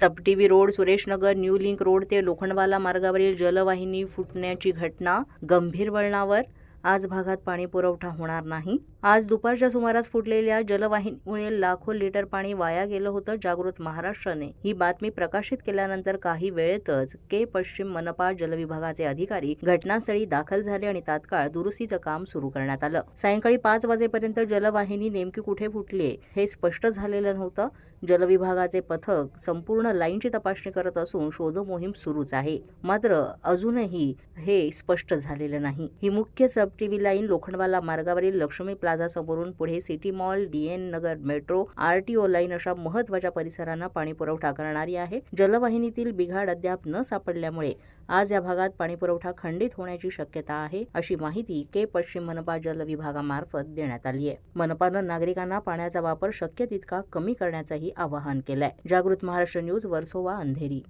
SAB TV road Sureshnagar new link road ते लोखंडवाला मार्गावरील जलवाहिनी फुटण्याची घटना गंभीर वळणावर आज भागात पाणी पुरवठा होणार नाही. आज दुपारच्या सुमारास फुटलेल्या जलवाहिनीमुळे लाखो लिटर पाणी वाया गेलं होतं जागृत महाराष्ट्राने. ही बातमी प्रकाशित केल्यानंतर काही वेळेतच के पश्चिम मनपा जलविभागाचे अधिकारी घटनास्थळी दाखल झाले आणि तात्काळ दुरुस्तीचं काम सुरू करण्यात आलं. सायंकाळी पाच वाजेपर्यंत जलवाहिनी नेमकी कुठे फुटली हे स्पष्ट झालेलं नव्हतं. जलविभागाचे पथक संपूर्ण लाईनची तपासणी करत असून शोध मोहीम सुरूच आहे. मात्र अजूनही हे स्पष्ट झालेलं नाही. ही मुख्य सब टीव्ही लाईन लोखंडवाला मार्गावरील लक्ष्मी प्लाझा समोरून पुढे city mall D N Nagar metro RTO line अशा महत्त्वाच्या परिसरांना पाणी पुरवठा करणारी आहे. जलवाहिनीतील बिघाड अद्याप न सापडल्यामुळे आज या भागात पाणीपुरवठा खंडित होण्याची शक्यता आहे अशी माहिती के पश्चिम मनपा जल विभागामार्फत देण्यात आली आहे. मनपानं नागरिकांना पाण्याचा वापर शक्य तितका कमी करण्याचंही आवाहन केलंय. जागृत महाराष्ट्र न्यूज वर्सोवा अंधेरी.